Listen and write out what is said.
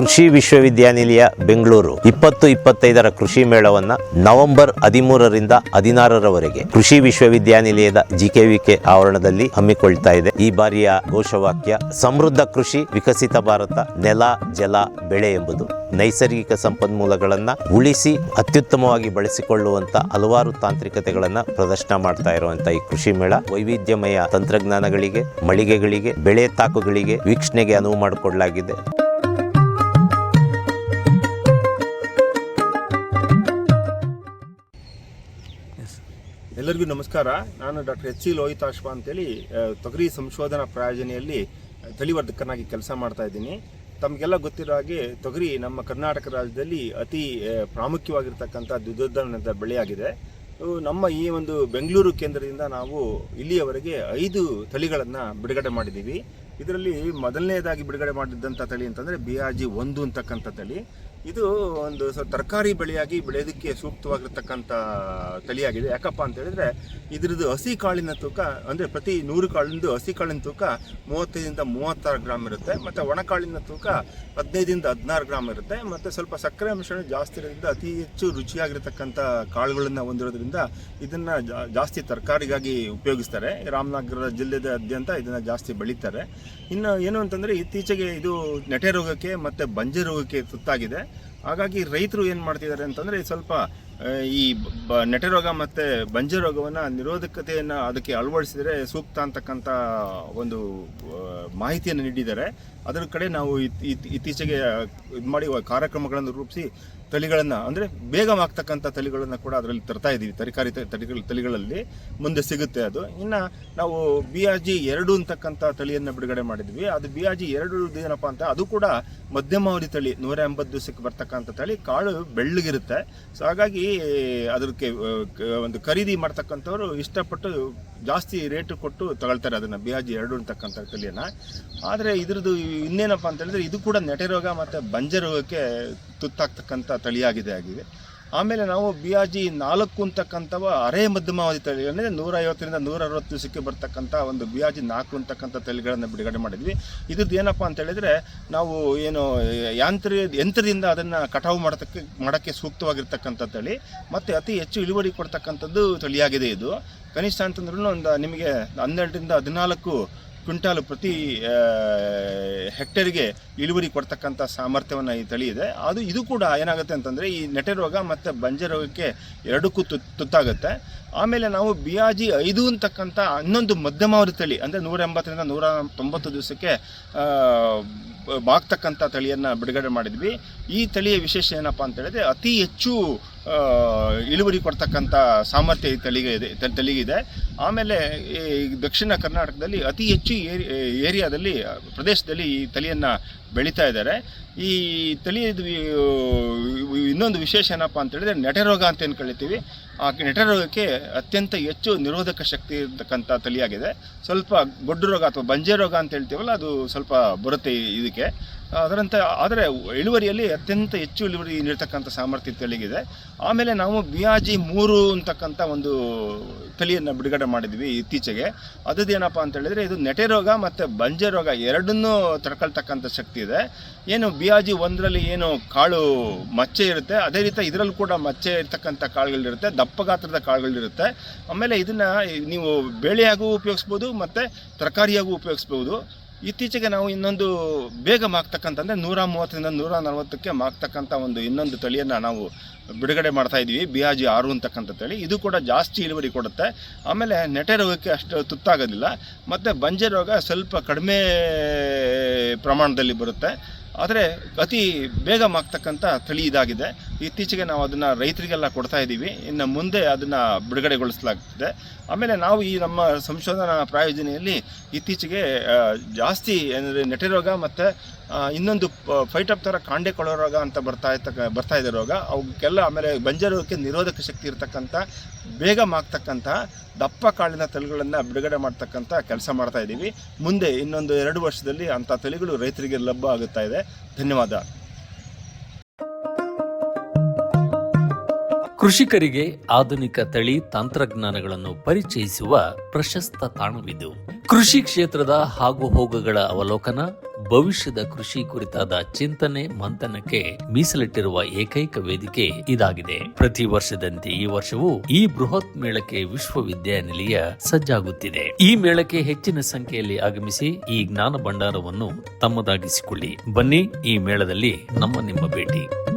ಕೃಷಿ ವಿಶ್ವವಿದ್ಯಾನಿಲಯ, ಬೆಂಗಳೂರು. ಇಪ್ಪತ್ತು ಇಪ್ಪತ್ತೈದರ ಕೃಷಿ ಮೇಳವನ್ನ ನವೆಂಬರ್ ಹದಿಮೂರರಿಂದ ಹದಿನಾರರವರೆಗೆ ಕೃಷಿ ವಿಶ್ವವಿದ್ಯಾನಿಲಯದ ಜಿಕೆವಿಕೆ ಆವರಣದಲ್ಲಿ ಹಮ್ಮಿಕೊಳ್ತಾ ಇದೆ. ಈ ಬಾರಿಯ ಘೋಷವಾಕ್ಯ, ಸಮೃದ್ಧ ಕೃಷಿ ವಿಕಸಿತ ಭಾರತ, ನೆಲ, ಜಲ, ಬೆಳೆ ಎಂಬುದು ನೈಸರ್ಗಿಕ ಸಂಪನ್ಮೂಲಗಳನ್ನ ಉಳಿಸಿ ಅತ್ಯುತ್ತಮವಾಗಿ ಬಳಸಿಕೊಳ್ಳುವಂತ ಹಲವಾರು ತಾಂತ್ರಿಕತೆಗಳನ್ನ ಪ್ರದರ್ಶನ ಮಾಡ್ತಾ ಇರುವಂತ ಈ ಕೃಷಿ ಮೇಳ ವೈವಿಧ್ಯಮಯ ತಂತ್ರಜ್ಞಾನಗಳಿಗೆ, ಮಳಿಗೆಗಳಿಗೆ, ಬೆಳೆ ತಾಕುಗಳಿಗೆ ವೀಕ್ಷಣೆಗೆ ಅನುವು ಮಾಡಿಕೊಡಲಾಗಿದೆ. ಎಲ್ಲರಿಗೂ ನಮಸ್ಕಾರ. ನಾನು ಡಾಕ್ಟರ್ ಎಚ್ ಸಿ ಲೋಹಿತಾಶ್ವ ಅಂತೇಳಿ ತೊಗರಿ ಸಂಶೋಧನಾ ಪ್ರಾಯೋಜನೆಯಲ್ಲಿ ತಳಿವರ್ಧಕನಾಗಿ ಕೆಲಸ ಮಾಡ್ತಾ ಇದ್ದೀನಿ. ತಮಗೆಲ್ಲ ಗೊತ್ತಿರೋ ಹಾಗೆ ತೊಗರಿ ನಮ್ಮ ಕರ್ನಾಟಕ ರಾಜ್ಯದಲ್ಲಿ ಅತಿ ಪ್ರಾಮುಖ್ಯವಾಗಿರ್ತಕ್ಕಂಥ ದ್ವಿದೋಧನದ ಬೆಳೆಯಾಗಿದೆ. ನಮ್ಮ ಈ ಒಂದು ಬೆಂಗಳೂರು ಕೇಂದ್ರದಿಂದ ನಾವು ಇಲ್ಲಿಯವರೆಗೆ ಐದು ತಳಿಗಳನ್ನು ಬಿಡುಗಡೆ ಮಾಡಿದ್ದೀವಿ. ಇದರಲ್ಲಿ ಮೊದಲನೇದಾಗಿ ಬಿಡುಗಡೆ ಮಾಡಿದ್ದಂಥ ತಳಿ ಅಂತಂದರೆ ಬಿ ಆರ್ ಜಿ ಒಂದು ಅಂತಕ್ಕಂಥ ತಳಿ. ಇದು ಒಂದು ತರಕಾರಿ ಬೆಳೆಯಾಗಿ ಬೆಳೆಯೋದಕ್ಕೆ ಸೂಕ್ತವಾಗಿರ್ತಕ್ಕಂಥ ತಳಿಯಾಗಿದೆ. ಯಾಕಪ್ಪ ಅಂತ ಹೇಳಿದ್ರೆ ಇದ್ರದ್ದು ಹಸಿ ಕಾಳಿನ ತೂಕ ಅಂದರೆ ಪ್ರತಿ ನೂರು ಕಾಳಿಂದು ಹಸಿ ಕಾಳಿನ ತೂಕ ಮೂವತ್ತೈದರಿಂದ ಮೂವತ್ತಾರು ಗ್ರಾಮ್ ಇರುತ್ತೆ. ಮತ್ತು ಒಣಕಾಳಿನ ತೂಕ ಹದಿನೈದರಿಂದ ಹದಿನಾರು ಗ್ರಾಮ್ ಇರುತ್ತೆ. ಮತ್ತು ಸ್ವಲ್ಪ ಸಕ್ಕರೆ ಅಂಶ ಜಾಸ್ತಿ ಇರೋದ್ರಿಂದ ಅತಿ ಹೆಚ್ಚು ರುಚಿಯಾಗಿರ್ತಕ್ಕಂಥ ಕಾಳುಗಳನ್ನು ಹೊಂದಿರೋದ್ರಿಂದ ಇದನ್ನು ಜಾಸ್ತಿ ತರಕಾರಿಗಾಗಿ ಉಪಯೋಗಿಸ್ತಾರೆ. ರಾಮನಗರ ಜಿಲ್ಲೆದಾದ್ಯಂತ ಇದನ್ನು ಜಾಸ್ತಿ ಬೆಳೀತಾರೆ. ಇನ್ನು ಏನು ಅಂತಂದರೆ ಇತ್ತೀಚೆಗೆ ಇದು ನೆಟೆ ರೋಗಕ್ಕೆ ಮತ್ತು ಬಂಜೆ ರೋಗಕ್ಕೆ ತುತ್ತಾಗಿದೆ. ಹಾಗಾಗಿ ರೈತರು ಏನು ಮಾಡ್ತಿದ್ದಾರೆ ಅಂತಂದರೆ ಸ್ವಲ್ಪ ಈ ಬ, ನೆಟೆ ರೋಗ ಮತ್ತು ಬಂಜೆ ರೋಗವನ್ನು ನಿರೋಧಕತೆಯನ್ನು ಅದಕ್ಕೆ ಅಳವಡಿಸಿದರೆ ಸೂಕ್ತ ಅಂತಕ್ಕಂಥ ಒಂದು ಮಾಹಿತಿಯನ್ನು ನೀಡಿದ್ದಾರೆ. ಅದರ ಕಡೆ ನಾವು ಇತ್- ಇತ್- ಇತ್ತೀಚೆಗೆ ಇದು ಮಾಡಿ ಕಾರ್ಯಕ್ರಮಗಳನ್ನು ರೂಪಿಸಿ ತಳಿಗಳನ್ನು, ಅಂದರೆ ಬೇಗವಾಗ್ತಕ್ಕಂಥ ತಳಿಗಳನ್ನು ಕೂಡ ಅದರಲ್ಲಿ ತರ್ತಾ ಇದ್ದೀವಿ. ತರಕಾರಿ ತಳಿಗಳ, ತಳಿಗಳಲ್ಲಿ ಮುಂದೆ ಸಿಗುತ್ತೆ ಅದು. ಇನ್ನು ನಾವು ಬಿ ಆರ್ ಜಿ ಎರಡು ಅಂತಕ್ಕಂಥ ತಳಿಯನ್ನು ಬಿಡುಗಡೆ ಮಾಡಿದ್ವಿ. ಅದು ಬಿ ಆರ್ ಜಿ ಎರಡು ಏನಪ್ಪ ಅಂತ, ಅದು ಕೂಡ ಮಧ್ಯಮಾವಧಿ ತಳಿ, ನೂರ ಎಂಬತ್ತು ದಿವಸಕ್ಕೆ ಬರ್ತಕ್ಕಂಥ ತಳಿ. ಕಾಳು ಬೆಳ್ಳಗಿರುತ್ತೆ. ಸೊ ಹಾಗಾಗಿ ಅದಕ್ಕೆ ಒಂದು ಖರೀದಿ ಮಾಡ್ತಕ್ಕಂಥವ್ರು ಇಷ್ಟಪಟ್ಟು ಜಾಸ್ತಿ ರೇಟು ಕೊಟ್ಟು ತಗೊಳ್ತಾರೆ ಅದನ್ನು ಬಿ ಆರ್ ಜಿ ಎರಡು ಅಂತಕ್ಕಂಥ ಕಲಿಯನ್ನು ಆದರೆ ಇದ್ರದ್ದು ಇನ್ನೇನಪ್ಪ ಅಂತ ಹೇಳಿದ್ರೆ ಇದು ಕೂಡ ನೆಟೆ ರೋಗ ಮತ್ತು ಬಂಜೆ ರೋಗಕ್ಕೆ ತುತ್ತಾಗ್ತಕ್ಕಂಥ ತಳಿಯಾಗಿದೆ ಆಗಿದೆ. ಆಮೇಲೆ ನಾವು ಬಿ ಆರ್ ಜಿ ನಾಲ್ಕು ಅಂತಕ್ಕಂಥವ ಅರೆ ಮಧ್ಯಮಾವಧಿ ತಳಿ ಅಂದರೆ ನೂರ ಐವತ್ತರಿಂದ ನೂರ ಅರವತ್ತು ದಿವಸಕ್ಕೆ ಬರ್ತಕ್ಕಂಥ ಒಂದು ಬಿ ಆರ್ ಜಿ ನಾಲ್ಕು ಅಂತಕ್ಕಂಥ ತಳಿಗಳನ್ನು ಬಿಡುಗಡೆ ಮಾಡಿದ್ವಿ. ಇದ್ರದ್ದು ಏನಪ್ಪ ಅಂತ ಹೇಳಿದ್ರೆ, ನಾವು ಏನು ಯಾಂತ್ರ, ಯಂತ್ರದಿಂದ ಅದನ್ನು ಕಟಾವು ಮಾಡೋದಕ್ಕೆ ಮಾಡೋಕ್ಕೆ ಸೂಕ್ತವಾಗಿರ್ತಕ್ಕಂಥ ತಳಿ, ಮತ್ತು ಅತಿ ಹೆಚ್ಚು ಇಳುವರಿ ಕೊಡ್ತಕ್ಕಂಥದ್ದು ತಳಿಯಾಗಿದೆ ಇದು. ಕನಿಷ್ಠ ಅಂತಂದ್ರೂ ಒಂದು ನಿಮಗೆ ಹನ್ನೆರಡರಿಂದ ಹದಿನಾಲ್ಕು ಕ್ವಿಂಟಾಲು ಪ್ರತಿ ಹೆಕ್ಟೇರ್ಗೆ ಇಳುವರಿ ಕೊಡ್ತಕ್ಕಂಥ ಸಾಮರ್ಥ್ಯವನ್ನು ಈ ತಳಿ ಇದೆ. ಅದು ಇದು ಕೂಡ ಏನಾಗುತ್ತೆ ಅಂತಂದರೆ ಈ ನೆಟೆ ರೋಗ ಮತ್ತು ಬಂಜೆ ರೋಗಕ್ಕೆ ಎರಡಕ್ಕೂ ತುತ್ ತುತ್ತಾಗುತ್ತೆ. ಆಮೇಲೆ ನಾವು ಬಿ ಆರ್ ಜಿ ಐದು ಅಂತಕ್ಕಂಥ ಇನ್ನೊಂದು ಮಧ್ಯಮಾವಧಿ ತಳಿ ಅಂದರೆ ನೂರ ಎಂಬತ್ತರಿಂದ ನೂರ ತೊಂಬತ್ತು ದಿವಸಕ್ಕೆ ಆ, ಬಾಗ್ತಕ್ಕಂಥ ತಳಿಯನ್ನು ಬಿಡುಗಡೆ ಮಾಡಿದ್ವಿ. ಈ ತಳಿಯ ವಿಶೇಷ ಏನಪ್ಪ ಅಂತ ಹೇಳಿದ್ರೆ ಅತಿ ಹೆಚ್ಚು ಆ, ಇಳುವರಿ ಕೊಡ್ತಕ್ಕಂಥ ಸಾಮರ್ಥ್ಯ ಈ ತಲೆಗೆ ಇದೆ ತಲೆಗಿದೆ ಆಮೇಲೆ ಈ ದಕ್ಷಿಣ ಕರ್ನಾಟಕದಲ್ಲಿ ಅತಿ ಹೆಚ್ಚು ಏರಿ ಏರಿಯಾದಲ್ಲಿ, ಪ್ರದೇಶದಲ್ಲಿ ಈ ತಳಿಯನ್ನು ಬೆಳೀತಾ ಇದ್ದಾರೆ. ಈ ತಲೆಯದು ಇನ್ನೊಂದು ವಿಶೇಷ ಏನಪ್ಪ ಅಂತ ಹೇಳಿದ್ರೆ ನೆಟೆ ಅಂತ ಏನು ಕಳಿತೀವಿ ಆ ನೆಟರೋಗಕ್ಕೆ ಅತ್ಯಂತ ಹೆಚ್ಚು ನಿರೋಧಕ ಶಕ್ತಿ ಇರತಕ್ಕಂಥ ತಳಿಯಾಗಿದೆ. ಸ್ವಲ್ಪ ಗೊಡ್ಡು ರೋಗ ಅಥವಾ ಬಂಜೆ ರೋಗ ಅಂತ ಹೇಳ್ತೀವಲ್ಲ, ಅದು ಸ್ವಲ್ಪ ಬರುತ್ತೆ ಇದಕ್ಕೆ. ಅದರಂತೆ ಆದರೆ ಇಳುವರಿಯಲ್ಲಿ ಅತ್ಯಂತ ಹೆಚ್ಚು ಇಳುವರಿ ನೀಡ್ತಕ್ಕಂಥ ಸಾಮರ್ಥ್ಯ ತಳಿಗಿದೆ. ಆಮೇಲೆ ನಾವು ಬಿ ಆರ್ ಜಿ ಮೂರು ಅಂತಕ್ಕಂಥ ಒಂದು ತಳಿಯನ್ನು ಬಿಡುಗಡೆ ಮಾಡಿದ್ವಿ ಇತ್ತೀಚೆಗೆ. ಅದೇನಪ್ಪ ಅಂತ ಹೇಳಿದ್ರೆ, ಇದು ನೆಟೆ ರೋಗ ಮತ್ತು ಬಂಜೆ ರೋಗ ಎರಡನ್ನೂ ತಡ್ಕೊಳ್ತಕ್ಕಂಥ ಶಕ್ತಿ ಇದೆ. ಏನು ಬಿ ಆರ್ ಜಿ ಒಂದರಲ್ಲಿ ಏನು ಕಾಳು ಮಚ್ಚೆ ಇರುತ್ತೆ, ಅದೇ ರೀತಿ ಇದರಲ್ಲೂ ಕೂಡ ಮಚ್ಚೆ ಇರ್ತಕ್ಕಂಥ ಕಾಳುಗಳಿರುತ್ತೆ, ದಪ್ಪ ಗಾತ್ರದ ಕಾಳುಗಳಿರುತ್ತೆ ಆಮೇಲೆ ಇದನ್ನು ನೀವು ಬೇಳೆಯಾಗೂ ಉಪಯೋಗಿಸ್ಬೋದು, ಮತ್ತು ತರಕಾರಿಯಾಗೂ ಉಪಯೋಗಿಸ್ಬೋದು. ಇತ್ತೀಚೆಗೆ ನಾವು ಇನ್ನೊಂದು ಬೇಗ ಮಾಗ್ತಕ್ಕಂತಂದರೆ ನೂರ ಮೂವತ್ತರಿಂದ ನೂರ ನಲವತ್ತಕ್ಕೆ ಮಾಗ್ತಕ್ಕಂಥ ಒಂದು ಇನ್ನೊಂದು ತಳಿಯನ್ನು ನಾವು ಬಿಡುಗಡೆ ಮಾಡ್ತಾ ಇದ್ದೀವಿ ಬಿ ಆರು ಅಂತಕ್ಕಂಥ ತಳಿ. ಇದು ಕೂಡ ಜಾಸ್ತಿ ಇಳುವರಿ ಕೊಡುತ್ತೆ. ಆಮೇಲೆ ನೆಟೆ ರೋಗಕ್ಕೆ ಅಷ್ಟು ತುತ್ತಾಗೋದಿಲ್ಲ. ಮತ್ತು ಬಂಜೆ ರೋಗ ಸ್ವಲ್ಪ ಕಡಿಮೆ ಪ್ರಮಾಣದಲ್ಲಿ ಬರುತ್ತೆ. ಆದರೆ ಅತಿ ಬೇಗ ಮಾಗ್ತಕ್ಕಂಥ ತಳಿ ಇದಾಗಿದೆ. ಇತ್ತೀಚೆಗೆ ನಾವು ಅದನ್ನು ರೈತರಿಗೆಲ್ಲ ಕೊಡ್ತಾ ಇದ್ದೀವಿ. ಇನ್ನು ಮುಂದೆ ಅದನ್ನು ಬಿಡುಗಡೆಗೊಳಿಸಲಾಗ್ತದೆ. ಆಮೇಲೆ ನಾವು ಈ ನಮ್ಮ ಸಂಶೋಧನಾ ಪ್ರಾಯೋಜನೆಯಲ್ಲಿ ಇತ್ತೀಚೆಗೆ ಜಾಸ್ತಿ ಏನಂದರೆ ನೆಟೆ ರೋಗ ಮತ್ತು ಇನ್ನೊಂದು ಫೈಟಪ್ ಥರ ಕಾಂಡೆ ಕೊಳೋ ರೋಗ ಅಂತ ಬರ್ತಾ ಇರ್ತಕ್ಕ, ಬರ್ತಾ ಇದೆ ರೋಗ. ಅವಕ್ಕೆಲ್ಲ ಆಮೇಲೆ ಬಂಜರೋಗಕ್ಕೆ ನಿರೋಧಕ ಶಕ್ತಿ ಇರತಕ್ಕಂಥ, ಬೇಗ ಮಾಗ್ತಕ್ಕಂಥ, ದಪ್ಪ ಕಾಳಿನ ತಳಿಗಳನ್ನು ಬಿಡುಗಡೆ ಮಾಡ್ತಕ್ಕಂಥ ಕೆಲಸ ಮಾಡ್ತಾ ಇದ್ದೀವಿ. ಮುಂದೆ ಇನ್ನೊಂದು ಎರಡು ವರ್ಷದಲ್ಲಿ ಅಂಥ ತಳಿಗಳು ರೈತರಿಗೆ ಲಭ್ಯ ಆಗುತ್ತಾ ಇದೆ. ಧನ್ಯವಾದ. ಕೃಷಿಕರಿಗೆ ಆಧುನಿಕ ತಳಿ ತಂತ್ರಜ್ಞಾನಗಳನ್ನು ಪರಿಚಯಿಸುವ ಪ್ರಶಸ್ತ ತಾಣವಿದು. ಕೃಷಿ ಕ್ಷೇತ್ರದ ಹಾಗೂ ಹೋಗುಗಳ ಅವಲೋಕನ, ಭವಿಷ್ಯದ ಕೃಷಿ ಕುರಿತಾದ ಚಿಂತನೆ ಮಂಥನಕ್ಕೆ ಮೀಸಲಿಟ್ಟಿರುವ ಏಕೈಕ ವೇದಿಕೆ ಇದಾಗಿದೆ. ಪ್ರತಿ ವರ್ಷದಂತೆ ಈ ವರ್ಷವೂ ಈ ಬೃಹತ್ ಮೇಳಕ್ಕೆ ವಿಶ್ವವಿದ್ಯಾನಿಲಯ ಸಜ್ಜಾಗುತ್ತಿದೆ. ಈ ಮೇಳಕ್ಕೆ ಹೆಚ್ಚಿನ ಸಂಖ್ಯೆಯಲ್ಲಿ ಆಗಮಿಸಿ ಈ ಜ್ಞಾನ ಭಂಡಾರವನ್ನು ತಮ್ಮದಾಗಿಸಿಕೊಳ್ಳಿ. ಬನ್ನಿ ಈ ಮೇಳದಲ್ಲಿ ನಮ್ಮ ನಿಮ್ಮ ಭೇಟಿ.